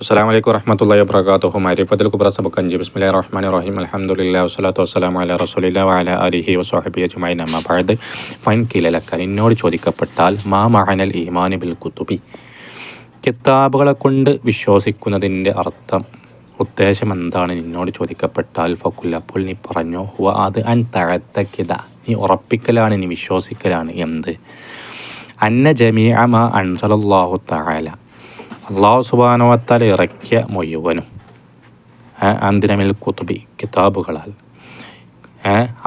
അസ്സാം വലൈക്കും വറഹമത്തല്ലാ വർക്കാത്തുഹു മരിഫത്തിൽ കുബ്ര സബക്കഞ്ചി ബിസ്മില്ലാ റഹ്മാൻ റഹീം അലഹമുല്ലാ വസ്സലാത്തു വസ്സലാം അല റസൂലില്ല വഅല അലിഹി വസ്വഹബി അജ്മൈൻ നമ്മ ബഅദ് ഫൈൻ കിലലക്ക എന്നോട് ചോദിക്കപ്പെട്ടാൽ മാ മഹനൽ ഈമാനി ബിൽ കുത്തുബി കിതാബുകളെ കൊണ്ട് വിശ്വസിക്കുന്നതിന്റെ അർത്ഥം ഉദ്ദേശം എന്താണ് നിന്നോട് ചോദിക്കപ്പെട്ടാൽ ഫക്കുല്ല അപ്പോൾ നീ പറഞ്ഞു ഹുവ അത് അൻ തഴത്തക്കിത. നീ ഉറപ്പിക്കലാണ് നീ വിശ്വസിക്കലാണ്. എന്ത്? അന്ന ജമീഅ മാ അൻസലല്ലാഹു തആല. അള്ളാഹു സുബാനുവത്താൽ ഇറക്കിയ മുഴുവനും അന്തിനമിൽ കുത്തുബി കിതാബുകളാൽ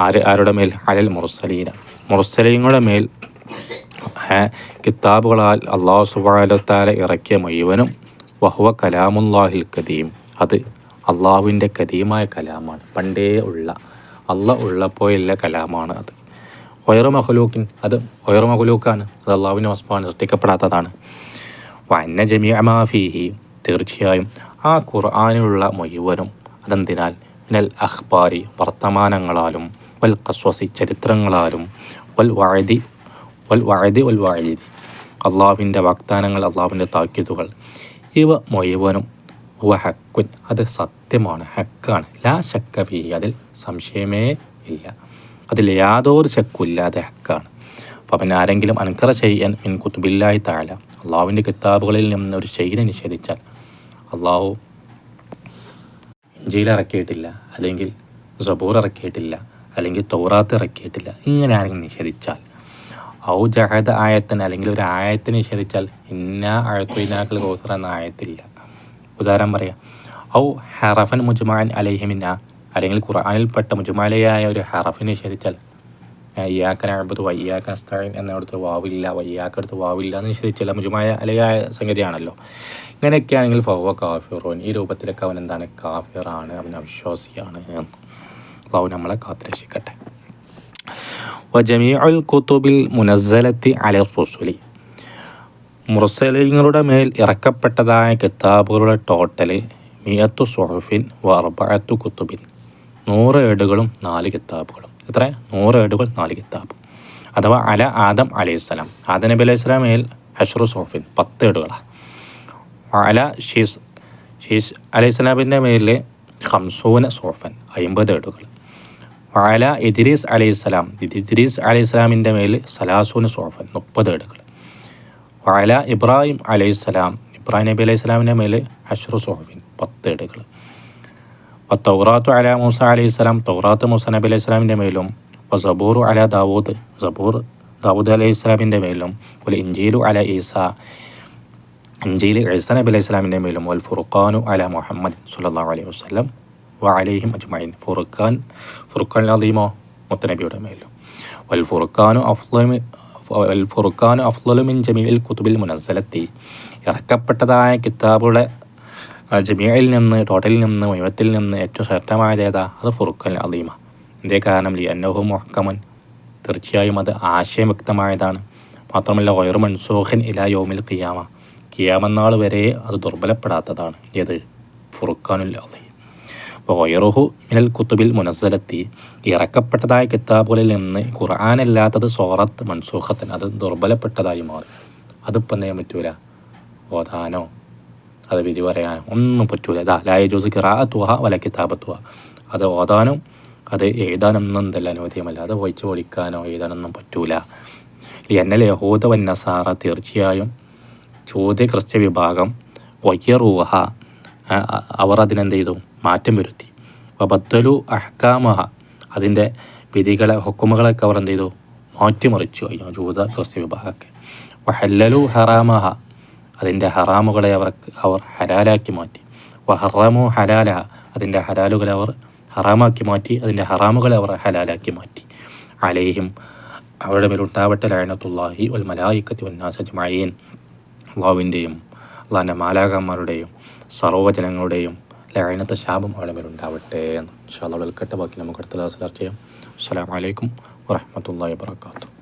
ആര് ആരുടെ മേൽ? അലൽ മുർസലീന. മുർസലീങ്ങളുടെ മേൽ കിതാബുകളാൽ അള്ളാഹു സുബാനുവത്താല ഇറക്കിയ മുഴുവനും വഹുവ കലാമുല്ലാഹിൽ കദീം. അത് അള്ളാഹുവിന്റെ കദീമായ കലാമാണ്. പണ്ടേ ഉള്ള അള്ള ഉള്ളപ്പോയുള്ള കലാമാണ് അത്. ഒയറു മഹലൂക്കിൻ അത് ഒയറു മഹലൂക്കാണ് അത് അള്ളാഹുവിന്റെ വസ്തുവാണ് സൃഷ്ടിക്കപ്പെടാത്തതാണ്. വന്ന അമാഫിഹി തീർച്ചയായും ആ ഖുർആാനിലുള്ള മുഴുവനും അതെന്തിനാൽ മിനൽ അഖ്ബാരി വർത്തമാനങ്ങളാലും വൽ കസ്വസി ചരിത്രങ്ങളാലും വൽ വായതി വൽ വായതി വൽ വായതി അള്ളാഹുവിന്റെ വാഗ്ദാനങ്ങൾ അള്ളാഹുവിന്റെ താക്കീതുകൾ ഇവ മുഴുവനും വ ഹക്കുൻ. അത് സത്യമാണ് ഹക്കാണ്. ലാ ശക്ക ഫി അതിൽ സംശയമേ ഇല്ല. അതിൽ യാതൊരു ശക്കുമില്ലാതെ ഹക്കാണ്. അപ്പം ആരെങ്കിലും അൻകറ ചെയ്യാൻ മിൻ കുത്തുബില്ലായി താഴെ അള്ളാഹുവിന്റെ കിതാബുകളിൽ നിന്ന് ഒരു ശൈലി നിഷേധിച്ചാൽ അള്ളാഹു ഇഞ്ചയിൽ ഇറക്കിയിട്ടില്ല അല്ലെങ്കിൽ സബൂർ ഇറക്കിയിട്ടില്ല അല്ലെങ്കിൽ തൗറാത്ത് ഇറക്കിയിട്ടില്ല ഇങ്ങനെ ആരെങ്കിലും നിഷേധിച്ചാൽ. ഔ ജഹദ് ആയത്തിന് അല്ലെങ്കിൽ ഒരു ആയത്തിന് നിഷേധിച്ചാൽ ഇന്ന അഴത്തുനാക്കൾ ഗോസർ എന്ന ആയത്തില്ല. ഉദാഹരണം പറയാം. ഔ ഹറഫൻ മുജുമാൻ അലഹിമിന്ന അല്ലെങ്കിൽ ഖുർആാനിൽപ്പെട്ട മുജുമാലയായ ഒരു ഹറഫിനെ നിഷേധിച്ചാൽ ഇയാക്കൻ അഴുപത് വയ്യാക്കൻ അസ്താൻ എന്നിടത്ത് വാവില്ല വയ്യാക്കടുത്ത് വാവില്ല എന്ന് നിഷേധിച്ചില്ല മുജുമായ അലയായ സംഗതിയാണല്ലോ. ഇങ്ങനെയൊക്കെയാണെങ്കിൽ ഫവ കാഫിറോൻ. ഈ രൂപത്തിലൊക്കെ അവൻ എന്താണ്? കാഫിറാണ്. അവൻ അവിശ്വാസിയാണ്. അള്ളാഹു നമ്മളെ കാത്തുരക്ഷിക്കട്ടെ. വജമീഉൽ കുത്തുബിൽ മുനസ്സലത്തി അല റുസുലി. മുർസലിങ്ങളുടെ മേൽ ഇറക്കപ്പെട്ടതായ കിതാബുകളുടെ ടോട്ടൽ മിയത്തു സുഹഫിൻ വർബത്തു കുത്തുബിൻ നൂറ് ഏടുകളും നാല് കിതാബുകളും. എത്ര? നൂറ് ഏടുകൾ നാല് കിതാബ്. അഥവാ അല ആദം അലൈഹിസ്സലാം ആദം നബി അലൈഹി സ്വലാം മേൽ ഹഷ്റു സോഫിൻ പത്ത് ഏടുകളാണ് അല ഷീസ് ഷീസ് അലൈഹി സ്വലാമിന്റെ മേലിൽ ഹംസൂന സോഫൻ അമ്പത് ഏടുകൾ. വാല ഇദ്രീസ് അലൈഹിസ്സലാം ഇദ്രീസ് അലൈഹി സ്വലാമിന്റെ മേൽ സലാസൂന സോഫൻ മുപ്പത് ഏടുകൾ. വാല ഇബ്രാഹിം അലൈഹിസ്സലാം ഇബ്രാഹിം നബി അലൈഹി സ്വലാമിന്റെ മേൽ ഹഷ്റു സോഫിൻ പത്ത് ഏടുകൾ. തൗറാത്തു അല മൂസ അലൈഹി സ്വലാം തൗറാത്ത് മൂസ നബി അലൈഹി സ്വലാമിന്റെ മേലും സബൂറു അല ദാവൂദ് സബൂർ ദാവൂദ് അലൈഹി സ്വലാമിന്റെ മേലും ഒരു ഇഞ്ചീലു അല ഈസ ഇഞ്ചീൽ ഈസ നബി അലൈഹി സ്വലാമിന്റെ മേലും വൽ ഫുർഖാനു അല മുഹമ്മദ് സുല്ലാ അലൈഹി വസ്ലം വ അലൈഹിം അജ്മൈൻ ഫുർഖാൻ ഫുർഖാൻ അദീമോ മുത്തനബിയുടെ മേലും. വൽ ഫുർഖാനു അഫ്ലമി വൽ ഫുർഖാനു അഫ്ലു മിൻ ജമീൽ കുത്തുബിൽ മുനസലത്തി ഇറക്കപ്പെട്ടതായ കിതാബുടെ ജമിയയിൽ നിന്ന് ടോട്ടലിൽ നിന്ന് മുഴുവത്തിൽ നിന്ന് ഏറ്റവും ശ്രദ്ധമായത് ഏതാ? അത് ഫുറുഖൽ അലീമ ഇതേ കാരണം? ലി അന്നഹു മുഹക്കമൻ. തീർച്ചയായും അത് ആശയം വ്യക്തമായതാണ്. മാത്രമല്ല ഒയർ മൻസൂഖൻ ഇലാ യോമിൽ കിയാമ കിയാമന്നാൾ വരെ അത് ദുർബലപ്പെടാത്തതാണ്. ഏത്? ഫുറുഖാനുൽ അപ്പോൾ ഒയറുഹു മിനൽ കുത്തുബിൽ മുനസ്സലത്തി. ഇറക്കപ്പെട്ടതായ കിതാബുകളിൽ നിന്ന് ഖുർആാനല്ലാത്തത് സോറത്ത് മൻസൂഖത്തൻ അത് ദുർബലപ്പെട്ടതായി മാറി. അതിപ്പം എന്ത് പറ്റൂല? ഓതാനോ? അത് വിധി പറയാനും. ഒന്നും പറ്റൂല. ഇതാ ലായ ജോസ് കിറാത്തുഹ വല കിതാബത്തുഹ. അത് ഓതാനും അത് എഴുതാനൊന്നും എന്തല്ല അനുവദിയമല്ല. അത് വഹിച്ച് പൊളിക്കാനോ എഴുതാനൊന്നും പറ്റൂല. എന്നൽ യഹൂദ വന്നസാറ തീർച്ചയായും ചോദ്യ ക്രിസ്ത്യ വിഭാഗം വയ്യറൂഹ അവർ അതിനെന്ത് ചെയ്തു? മാറ്റം വരുത്തി. ബത്തലു അഹ്കാമഹ. അതിന്റെ വിധികളെ ഹുക്കുമകളൊക്കെ അവർ എന്ത് ചെയ്തു? മാറ്റിമറിച്ചു. കഴിഞ്ഞു ജൂത ക്രിസ്ത്യ വിഭാഗമൊക്കെ. വഹല്ലലു ഹറാമഹ. അതിന്റെ ഹറാമുകളെ അവർ അവർ ഹലാലാക്കി മാറ്റി. വഹറാമു ഹലാല അതിന്റെ ഹലാലുകളെ അവർ ഹറാമാക്കി മാറ്റി അതിന്റെ ഹറാമുകളെ അവർ ഹലാലാക്കി മാറ്റി. അലേഹിം അവരുടെ മേലുണ്ടാവട്ടെ ലയനത്തുല്ലാഹി ഒൽ മലായിക്കത്തി വന്നാസജ്മയീൻ ലാവിന്റെയും അള്ളാന്റെ മാലാകന്മാരുടെയും സർവജനങ്ങളുടെയും ലയനത്തെ ശാപം അവരുടെ മേലുണ്ടാവട്ടെ എന്ന് ഷാള്ള വിൽക്കട്ടെ ബാക്കി നമുക്ക് അടുത്ത ചർച്ച ചെയ്യാം. അസ്സാം വലൈക്കും വാഹമത്തല്ലാ വാത്തു